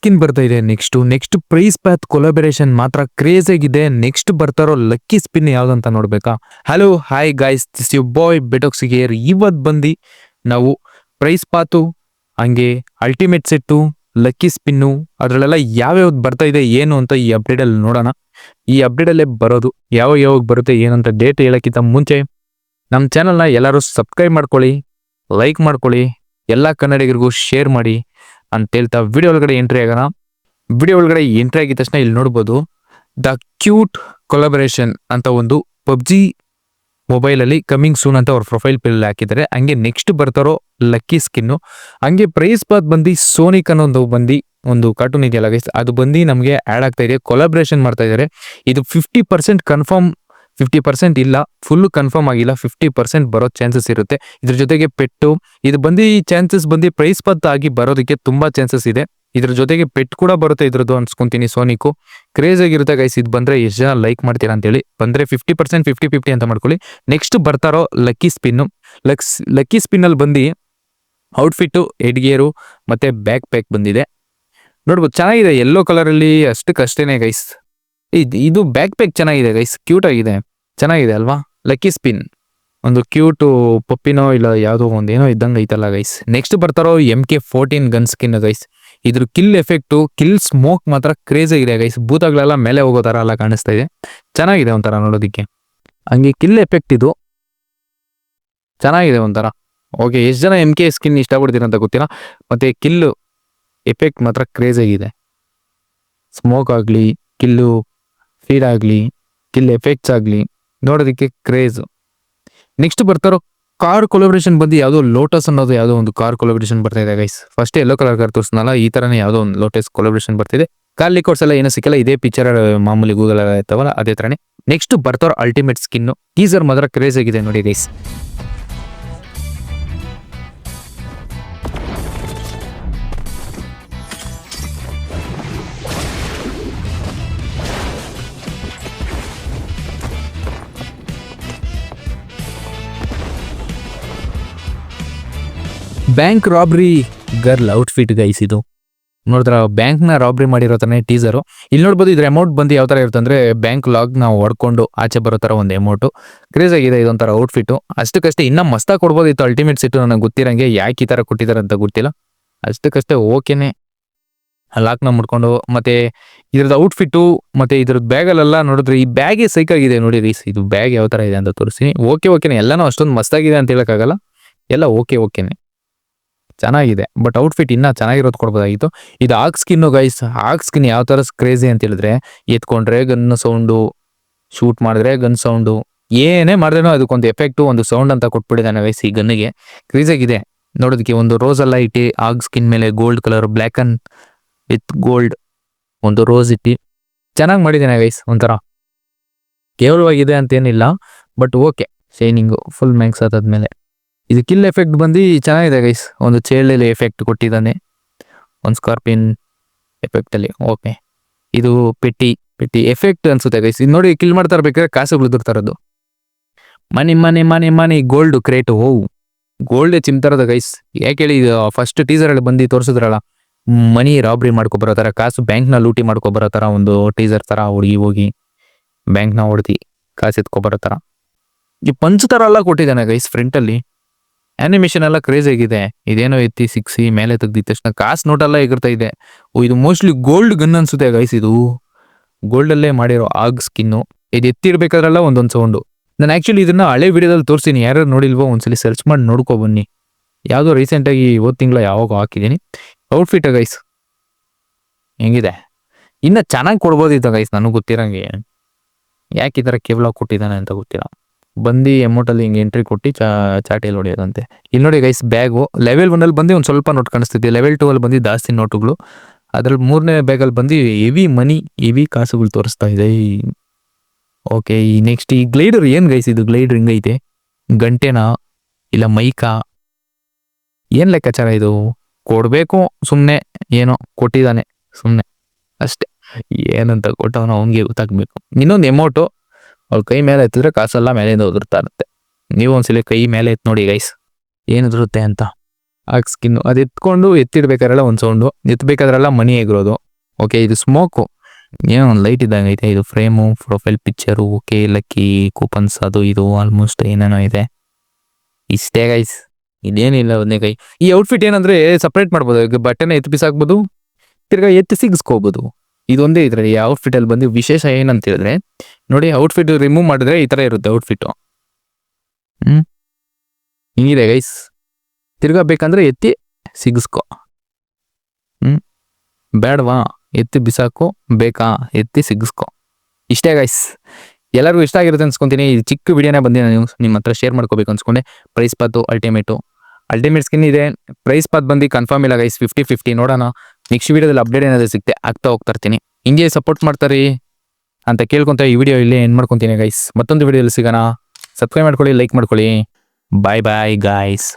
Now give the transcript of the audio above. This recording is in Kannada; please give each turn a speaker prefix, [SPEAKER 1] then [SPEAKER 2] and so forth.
[SPEAKER 1] ಸ್ಕಿನ್ ಬರ್ತಾ ಇದೆ, next next price path collaboration ಮಾತ್ರ ಕ್ರೇಜ್ ಆಗಿದೆ ನೆಕ್ಸ್ಟ್ ಬರ್ತಾರೋ ಲಕ್ಕಿ ಸ್ಪಿನ್ ಯಾವ್ದಂತ ನೋಡ್ಬೇಕಾ? Hello, hi guys, this you boy ಬೆಟೋಕ್ಸಿಗೇರ್ ಇವತ್ ಬಂದು ನಾವು ಪ್ರೈಸ್ ಪಾತು ಹಂಗೆ ಅಲ್ಟಿಮೇಟ್ ಸೆಟ್ಟು, ಲಕ್ಕಿ ಸ್ಪಿನ್ನು, ಅದರಲ್ಲೆಲ್ಲ ಯಾವ್ಯಾವ್ದು ಬರ್ತಾ ಇದೆ, ಏನು ಅಂತ ಈ ಅಪ್ಡೇಟ್ ಅಲ್ಲಿ ನೋಡೋಣ. ಈ ಅಪ್ಡೇಟ್ ಅಲ್ಲೇ ಬರೋದು ಯಾವ ಯಾವಾಗ ಬರುತ್ತೆ, ಏನಂತ ಡೇಟ್ ಹೇಳೋಕ್ಕಿಂತ ಮುಂಚೆ ನಮ್ಮ ಚಾನಲ್ನ ಎಲ್ಲರೂ ಸಬ್ಸ್ಕ್ರೈಬ್ ಮಾಡ್ಕೊಳ್ಳಿ, ಲೈಕ್ ಮಾಡ್ಕೊಳ್ಳಿ, ಎಲ್ಲ ಕನ್ನಡಿಗರಿಗೂ ಶೇರ್ ಮಾಡಿ. ಅಂತ ಹೇಳ್ತಾ ವಿಡಿಯೋ ಒಳಗಡೆ ಎಂಟ್ರಿ ಆಗೋಣ. ವಿಡಿಯೋ ಒಳಗಡೆ ಎಂಟ್ರಿ ಆಗಿದ ತಕ್ಷಣ ಇಲ್ಲಿ ನೋಡ್ಬೋದು, ದ ಕ್ಯೂಟ್ ಕೊಲಾಬರೇಷನ್ ಅಂತ ಒಂದು ಪಬ್ಜಿ ಮೊಬೈಲಲ್ಲಿ ಕಮಿಂಗ್ ಸೂನ್ ಅಂತ ಅವ್ರ ಪ್ರೊಫೈಲ್ ಪಿಲ್ ಹಾಕಿದ್ದಾರೆ. ಹಂಗೆ ನೆಕ್ಸ್ಟ್ ಬರ್ತಾರೋ ಲಕ್ಕಿ ಸ್ಕಿನ್ನು ಹಂಗೆ ಪ್ರೈಸ್ ಬಾತ್ ಬಂದು ಸೋನಿಕ್ ಅನ್ನೋ ಒಂದು ಬಂದು ಒಂದು ಕಾರ್ಟೂನ್ ಇದೆಯಲ್ಲ ಗೈಸ್ ಅದು ಬಂದು ನಮಗೆ ಆ್ಯಡ್ ಆಗ್ತಾ ಇದೆ ಕೊಲಾಬ್ರೇಷನ್ ಮಾಡ್ತಾ ಇದ್ದಾರೆ. ಇದು fifty percent confirm fifty percent ಇಲ್ಲ ಫುಲ್ ಕನ್ಫರ್ಮ್ ಆಗಿಲ್ಲ ಫಿಫ್ಟಿ ಪರ್ಸೆಂಟ್ ಬರೋ ಚಾನ್ಸಸ್ ಇರುತ್ತೆ. ಇದ್ರ ಜೊತೆಗೆ ಪೆಟ್ಟು, ಇದು ಬಂದು ಈ ಚಾನ್ಸಸ್ ಬಂದು ಪ್ರೈಸ್ ಪತ್ ಆಗಿ ಬರೋದಕ್ಕೆ ತುಂಬಾ ಚಾನ್ಸಸ್ ಇದೆ. ಇದ್ರ ಜೊತೆಗೆ ಪೆಟ್ ಕೂಡ ಬರುತ್ತೆ ಇದ್ರದ್ದು ಅನ್ಸ್ಕೊಂತೀನಿ ಸೋನಿಕು. ಕ್ರೇಜ್ ಆಗಿರುತ್ತೆ ಗೈಸ್ ಇದು ಬಂದ್ರೆ ಎಷ್ಟು ಜನ ಲೈಕ್ ಮಾಡ್ತೀರಾ ಅಂತೇಳಿ. ಬಂದ್ರೆ ಫಿಫ್ಟಿ ಪರ್ಸೆಂಟ್ ಫಿಫ್ಟಿ ಫಿಫ್ಟಿ ಅಂತ ಮಾಡ್ಕೊಳ್ಳಿ. ನೆಕ್ಸ್ಟ್ ಬರ್ತಾರೋ ಲಕ್ಕಿ ಸ್ಪಿನ್ನು ಲಕ್ಸ್ ಲಕ್ಕಿ ಸ್ಪಿನ್ನಲ್ಲಿ ಬಂದು ಔಟ್ಫಿಟ್ಟು ಹೆಡ್ಗೇರು ಮತ್ತೆ ಬ್ಯಾಕ್ ಪ್ಯಾಕ್ ಬಂದಿದೆ. ನೋಡ್ಬೋದು, ಚೆನ್ನಾಗಿದೆ ಯೆಲ್ಲೋ ಕಲರಲ್ಲಿ ಅಷ್ಟಕ್ಕಷ್ಟೇನೆ ಗೈಸ್ ಇದು ಇದು ಬ್ಯಾಕ್ ಪ್ಯಾಕ್ ಚೆನ್ನಾಗಿದೆ ಗೈಸ್ ಕ್ಯೂಟ್ ಆಗಿದೆ. ಚೆನ್ನಾಗಿದೆ ಅಲ್ವಾ? ಲಕ್ಕಿ ಸ್ಪಿನ್ ಒಂದು ಕ್ಯೂಟು ಪಪ್ಪಿನೋ ಇಲ್ಲ ಯಾವುದೋ ಒಂದು ಏನೋ ಇದ್ದಂಗೆ ಐತಲ್ಲ ಗೈಸ್ ನೆಕ್ಸ್ಟ್ ಬರ್ತಾರೋ M K fourteen gun skin guys ಇದ್ರ ಕಿಲ್ ಎಫೆಕ್ಟು ಕಿಲ್ ಸ್ಮೋಕ್ ಮಾತ್ರ ಕ್ರೇಜ್ ಆಗಿದೆ ಗೈಸ್ ಭೂತಗಳೆಲ್ಲ ಮೇಲೆ ಹೋಗೋ ಥರ ಎಲ್ಲ ಕಾಣಿಸ್ತಾ ಇದೆ. ಚೆನ್ನಾಗಿದೆ ಒಂಥರ ನೋಡೋದಕ್ಕೆ. ಹಂಗೆ ಕಿಲ್ ಎಫೆಕ್ಟ್ ಇದು. ಚೆನ್ನಾಗಿದೆ ಒಂಥರ. ಓಕೆ ಎಷ್ಟು ಜನ ಎಂ ಕೆ ಸ್ಕಿನ್ ಇಷ್ಟಪಡ್ತೀರ ಅಂತ ಗೊತ್ತಿಲ್ಲ. ಮತ್ತೆ ಕಿಲ್ಲು ಎಫೆಕ್ಟ್ ಮಾತ್ರ ಕ್ರೇಜ್ ಆಗಿದೆ. ಸ್ಮೋಕ್ ಆಗಲಿ ಕಿಲ್ಲು ಫೀಡ್ ಆಗಲಿ ಕಿಲ್ ಎಫೆಕ್ಟ್ಸ್ ಆಗಲಿ. ನೋಡೋದಕ್ಕೆ ಕ್ರೇಜ್ ನೆಕ್ಸ್ಟ್ ಬರ್ತಾರೋ ಕಾರ್ ಕೊಲಾಬ್ರೇಷನ್ ಬಂದು ಯಾವುದೋ ಲೋಟಸ್ ಅನ್ನೋದು ಯಾವುದೋ ಒಂದು ಕಾರ್ ಕೊಲಾಬ್ರೇಷನ್ ಬರ್ತಾ ಇದೆ guys first yellow colour car ತೋರಿಸ್ನಲ್ಲ ಈ ಥರನೇ ಯಾವುದೋ ಒಂದು ಲೋಟಸ್ ಕೊಲಾಬ್ರೇಷನ್ ಬರ್ತಿದೆ. ಕಾರ್ ಲಿಕೋರ್ಸ್ ಎಲ್ಲ ಏನೋ ಸಿಕ್ಕಲ್ಲ, ಇದೇ ಪಿಕ್ಚರ್ ಮಾಮೂಲಿ ಗೂಗಲ್ ಇರ್ತಾವಲ್ಲ, ಅದೇ ಥರನೇ ನೆಕ್ಸ್ಟ್ ಬರ್ತಾರೋ ಅಲ್ಟಿಮೇಟ್ ಸ್ಕಿನ್ನು ಟೀಸರ್ ಮಾತ್ರ ಕ್ರೇಜ್ ಆಗಿದೆ ನೋಡಿ guys bank robbery girl outfit guys ಇದು. ನೋಡಿದ್ರ ಬ್ಯಾಂಕ್ನ ರಾಬ್ರಿ ಮಾಡಿರೋ ಥರನೇ ಟೀಸರು ಇಲ್ಲಿ ನೋಡ್ಬೋದು, ಇದ್ರ ಅಮೌಂಟ್ ಬಂದು ಯಾವ ತರ ಇರುತ್ತೆ ಅಂದ್ರೆ ಬ್ಯಾಂಕ್ ಲಾಗ್ ನಾವು ಹೊಡ್ಕೊಂಡು ಆಚೆ ಬರೋ ತರ ಒಂದು ಅಮೌಂಟ್ ಕ್ರೇಜ್ ಆಗಿದೆ ಇದೊಂಥರ ಔಟ್ಫಿಟ್ ಅಷ್ಟಕ್ಕಷ್ಟೇ ಇನ್ನ ಮಸ್ತಾಗಿ ಕೊಡ್ಬೋದಿತ್ತು ಅಲ್ಟಿಮೇಟ್ ಸಿಟ್ಟು ನನಗೆ ಗೊತ್ತಿರಂಗೆ. ಯಾಕೆ ಈ ತರ ಕೊಟ್ಟಿದ್ದಾರೆ ಅಂತ ಗೊತ್ತಿಲ್ಲ. ಅಷ್ಟಕ್ಕಷ್ಟೇ ಓಕೆನೆ ಲಾಕ್ನ ಮುಡ್ಕೊಂಡು ಮತ್ತೆ ಇದ್ರದ್ದು ಔಟ್ಫಿಟ್ಟು ಮತ್ತೆ ಇದ್ರದ್ದು ಬ್ಯಾಗಲ್ಲೆಲ್ಲ ನೋಡಿದ್ರೆ ಈ ಬ್ಯಾಗೇ ಸೈಕ್ ಆಗಿದೆ ನೋಡಿ ರೀಸ್ ಇದು ಬ್ಯಾಗ್ ಯಾವ ಥರ ಇದೆ ಅಂತ ತೋರಿಸ್ತೀನಿ. ಓಕೆ ಓಕೆನೆ ಎಲ್ಲನೂ ಅಷ್ಟೊಂದು ಮಸ್ತಾಗಿದೆ ಅಂತ ಹೇಳೋಕ್ಕಾಗಲ್ಲ. ಎಲ್ಲ ಓಕೆ ಓಕೆನೆ ಚೆನ್ನಾಗಿದೆ. ಬಟ್ ಔಟ್ಫಿಟ್ ಇನ್ನೂ ಚೆನ್ನಾಗಿರೋದು ಕೊಡ್ಬೋದಾಗಿತ್ತು. ಇದು ಆಗ್ ಸ್ಕಿನ್ನು ಗೈಸ್ ಆಗ್ ಸ್ಕಿನ್ ಯಾವ ಥರ ಕ್ರೇಜಿ ಅಂತ ಹೇಳಿದ್ರೆ ಎತ್ಕೊಂಡ್ರೆ ಗನ್ ಸೌಂಡು ಶೂಟ್ ಮಾಡಿದ್ರೆ ಗನ್ ಸೌಂಡು ಏನೇ ಮಾಡಿದ್ರೂ ಅದಕ್ಕೊಂದು ಎಫೆಕ್ಟು ಒಂದು ಸೌಂಡ್ ಅಂತ ಕೊಟ್ಬಿಟ್ಟಿದ್ದಾನೆ ವೈಸ್ ಈ ಗನ್ನಿಗೆ ಕ್ರೇಜಾಗಿದೆ ನೋಡೋದಕ್ಕೆ ಒಂದು ರೋಸ್ ಎಲ್ಲ ಇಟ್ಟು ಆಗ್ ಸ್ಕಿನ್ ಮೇಲೆ gold colour black and with gold ಒಂದು ರೋಸ್ ಇಟ್ಟು ಚೆನ್ನಾಗಿ ಮಾಡಿದ್ದೇನೆ ವೈಸ್ ಒಂಥರ. ಕೇವಲವಾಗಿದೆ ಅಂತೇನಿಲ್ಲ but okay shining full max ಆದಾದ್ಮೇಲೆ. ಇದು ಕಿಲ್ ಎಫೆಕ್ಟ್ ಬಂದು ಚೆನ್ನಾಗಿದೆ ಗೈಸ್ ಒಂದು ಚೇಳಲ್ಲಿ ಎಫೆಕ್ಟ್ ಕೊಟ್ಟಿದ್ದಾನೆ. ಒಂದು ಸ್ಕಾರ್ಪಿಯನ್ ಎಫೆಕ್ಟಲ್ಲಿ ಓಕೆ ಇದು ಪೆಟ್ಟಿ ಪೆಟ್ಟಿ ಎಫೆಕ್ಟ್ ಅನ್ಸುತ್ತೆ ಗೈಸ್ ಇದು ನೋಡಿ ಕಿಲ್ ಮಾಡ್ತಾ ಇರ್ಬೇಕಾದ್ರೆ ಕಾಸುಗಳು ಇರೋದು. Money money money money gold crate ಓ ಗೋಲ್ಡ್ ಚಿಮ್ತಾರದ ಗೈಸ್ ಯಾಕೆ ಹೇಳಿ ಫಸ್ಟ್ ಟೀಸರಲ್ಲಿ ಬಂದು ತೋರಿಸಿದ್ರಲ್ಲ. ಮನಿ ರಾಬ್ರಿ ಮಾಡ್ಕೊಬರೋ ಥರ ಕಾಸು ಬ್ಯಾಂಕ್ನ ಲೂಟಿ ಮಾಡ್ಕೊಬರೋ ಥರ ಒಂದು ಟೀಸರ್ ಥರ ಹುಡುಗಿ ಹೋಗಿ ಬ್ಯಾಂಕ್ನ ಹೊಡ್ದು, ಕಾಸು ಎತ್ಕೊಬರೋ ಥರ ಈ ಪಂಚ್ ಥರ ಎಲ್ಲ ಕೊಟ್ಟಿದ್ದಾನೆ ಗೈಸ್ ಫ್ರಂಟಲ್ಲಿ ಆನಿಮೇಷನ್ ಎಲ್ಲ ಕ್ರೇಜ್ ಆಗಿದೆ. ಇದೇನೋ ಎತ್ತಿ ಸಿಕ್ಸಿ ಮೇಲೆ ತೆಗ್ದಿದ ತಕ್ಷಣ ಕಾಸು ನೋಟೆಲ್ಲ ಎಗರ್ತಾ ಇದೆ. ಇದು ಮೋಸ್ಟ್ಲಿ ಗೋಲ್ಡ್ ಗನ್ ಅನ್ಸುತ್ತೆ ಗೈಸ್ ಇದು. ಗೋಲ್ಡಲ್ಲೇ ಮಾಡಿರೋ ಆಗ್ ಸ್ಕಿನ್ನು ಇದು ಎತ್ತಿರ್ಬೇಕಾದ್ರೆಲ್ಲ ಒಂದೊಂದು ಸೌಂಡು ನಾನು ಆ್ಯಕ್ಚುಲಿ ಇದನ್ನು ಹಳೆ ವಿಡಿಯೋದಲ್ಲಿ ತೋರಿಸ್ತೀನಿ. ಯಾರು ನೋಡಿಲ್ವೋ ಒಂದ್ಸಲಿ ಸರ್ಚ್ ಮಾಡಿ ನೋಡ್ಕೊ ಬನ್ನಿ. ಯಾವುದೋ ರೀಸೆಂಟಾಗಿ ಇವತ್ತು ತಿಂಗಳ ಯಾವಾಗ ಹಾಕಿದ್ದೀನಿ. ಔಟ್ಫಿಟ್ ಗೈಸ್ ಹೆಂಗಿದೆ? ಇನ್ನ ಚೆನ್ನಾಗಿ ಕೊಡ್ಬೋದಿತ್ತು ಗೈಸ್ ನನಗೆ ಗೊತ್ತಿರಂಗೆ. ಯಾಕೆ ಈ ಥರ ಕೇವಲ ಕೊಟ್ಟಿದ್ದಾನೆ ಅಂತ ಗೊತ್ತಿಲ್ಲ. ಬಂದು ಅಮೌಂಟಲ್ಲಿ ಹಿಂಗೆ ಎಂಟ್ರಿ ಕೊಟ್ಟು ಚಾ ಚಾಟಿಯಲ್ಲಿ ಹೊಡೆಯೋದಂತೆ. ಇಲ್ಲಿ ನೋಡಿ ಗೈಸ್ ಬ್ಯಾಗು ಲೆವೆಲ್ ಒನ್ನಲ್ಲಿ ಬಂದು ಒಂದು ಸ್ವಲ್ಪ ನೋಟ್ ಕಾಣಿಸ್ತಿದೆ. ಲೆವೆಲ್ ಟೂ ಅಲ್ಲಿ ಬಂದು ಜಾಸ್ತಿ ನೋಟುಗಳು ಅದ್ರಲ್ಲಿ ಮೂರನೇ ಬ್ಯಾಗಲ್ಲಿ ಬಂದು ಹೆವಿ ಮನಿ ಹೆವಿ ಕಾಸುಗಳು ತೋರಿಸ್ತಾ ಇದೆ. ಓಕೆ ಈ ನೆಕ್ಸ್ಟ್ ಈ ಗ್ಲೈಡರ್ ಏನು ಗೈಸ್ ಇದು ಗ್ಲೈಡರ್ ಹಿಂಗೈತೆ ಗಂಟೆನಾ? ಇಲ್ಲ ಮೈಕಾ ಏನು ಲೆಕ್ಕಾಚಾರ ಇದು? ಕೊಡಬೇಕು ಸುಮ್ಮನೆ ಏನೋ ಕೊಟ್ಟಿದ್ದಾನೆ ಸುಮ್ಮನೆ ಅಷ್ಟೇ. ಏನಂತ ಕೊಟ್ಟವನು ಅವನಿಗೆ ಗೊತ್ತಾಗಬೇಕು. ಇನ್ನೊಂದು ಎಮೌಂಟು ಅವ್ಳ ಕೈ ಮೇಲೆ ಎತ್ತಿದ್ರೆ ಕಾಸೆಲ್ಲ ಮೇಲಿಂದ ಉದುರ್ತಾ ಇರುತ್ತೆ. ನೀವು ಒಂದ್ಸಲಿ ಕೈ ಮೇಲೆ ಎತ್ತು ನೋಡಿ ಗೈಸ್ ಏನು ಉದುರುತ್ತೆ ಅಂತ. ಆ ಸ್ಕಿನ್ನು ಅದು ಎತ್ಕೊಂಡು ಎತ್ತಿಡ್ಬೇಕಾದ್ರೆಲ್ಲ ಒಂದು ಸೌಂಡು ಎತ್ತಬೇಕಾದ್ರೆಲ್ಲ ಮನಿ ಎಗಿರೋದು. ಓಕೆ ಇದು ಸ್ಮೋಕು ಏನೋ ಒಂದು ಲೈಟ್ ಇದ್ದಂಗೆ ಐತೆ. ಇದು frame profile picture okay lucky coupons ಅದು ಇದು ಆಲ್ಮೋಸ್ಟ್ ಏನೇನೋ ಇದೆ. ಇಷ್ಟೇ ಗೈಸ್ ಇದೇನಿಲ್ಲ ಒಂದೇ ಕೈ. ಈ ಔಟ್ಫಿಟ್ ಏನಂದ್ರೆ ಸಪ್ರೇಟ್ ಮಾಡ್ಬೋದು. ಬಟ್ಟೆನ ಎತ್ತಿ ಬಿಸಾಕ್ಬೋದು. ತಿರ್ಗಾ ಎತ್ತಿ ಸಿಗಿಸ್ಕೋಬೋದು. ಇದೊಂದೇ ಇದ್ರೆ ಈ ಔಟ್ಫಿಟ್ ಅಲ್ಲಿ ಬಂದು ವಿಶೇಷ ಏನಂತ ಹೇಳಿದ್ರೆ ನೋಡಿ ಔಟ್ಫಿಟ್ ರಿಮೂವ್ ಮಾಡಿದ್ರೆ ಈ ತರ ಇರುತ್ತೆ ಔಟ್ಫಿಟ್ ಹ್ಮ್. ಹಿಂಗಿದೆ ಗೈಸ್ ತಿರ್ಗಾ ಬೇಕಂದ್ರೆ ಎತ್ತಿ ಸಿಗಿಸ್ಕೊ. ಹ್ಮ್. ಬೇಡವಾ? ಎತ್ತಿ ಬಿಸಾಕು. ಬೇಕಾ? ಎತ್ತಿ ಸಿಗಿಸ್ಕೊ. ಇಷ್ಟೇ ಗೈಸ್ ಎಲ್ಲರಿಗೂ ಇಷ್ಟ ಆಗಿರುತ್ತೆ ಅನ್ಸ್ಕೊಂತೀನಿ. ಈ ಚಿಕ್ಕ ವಿಡಿಯೋನೇ ಬಂದಿದೆ, ನೀವು ನಿಮ್ಮ ಹತ್ರ ಶೇರ್ ಮಾಡ್ಕೋಬೇಕು ಅನ್ಸ್ಕೊಂಡೆ. Price path ultimate ultimate skin ಇದೆ. ಪ್ರೈಸ್ ಪಾತ್ ಬಂದು ಕನ್ಫರ್ಮ್ ಇಲ್ಲ ಗೈಸ್ ಫಿಫ್ಟಿ ಫಿಫ್ಟಿ ನೋಡೋಣ. ನೆಕ್ಸ್ಟ್ ವಿಡಿಯೋದಲ್ಲಿ ಅಪ್ಡೇಟ್ ಏನಾದರೂ ಸಿಗುತ್ತೆ ಆಗ್ತಾ ಹೋಗ್ತಾ ಇರ್ತೀನಿ. ಹಿಂಗೆ ಸಪೋರ್ಟ್ ಮಾಡ್ತಾರೆ ಅಂತ ಕೇಳ್ಕೊತ ಈ ವಿಡಿಯೋ ಇಲ್ಲೇ ಏನು ಮಾಡ್ಕೊತೀನಿ ಗೈಸ್ ಮತ್ತೊಂದು ವಿಡಿಯೋದಲ್ಲಿ ಸಿಗೋಣ. ಸಬ್ಸ್ಕ್ರೈಬ್ ಮಾಡ್ಕೊಳ್ಳಿ ಲೈಕ್ ಮಾಡ್ಕೊಳ್ಳಿ. ಬಾಯ್ ಬಾಯ್ ಗಾಯ್ಸ್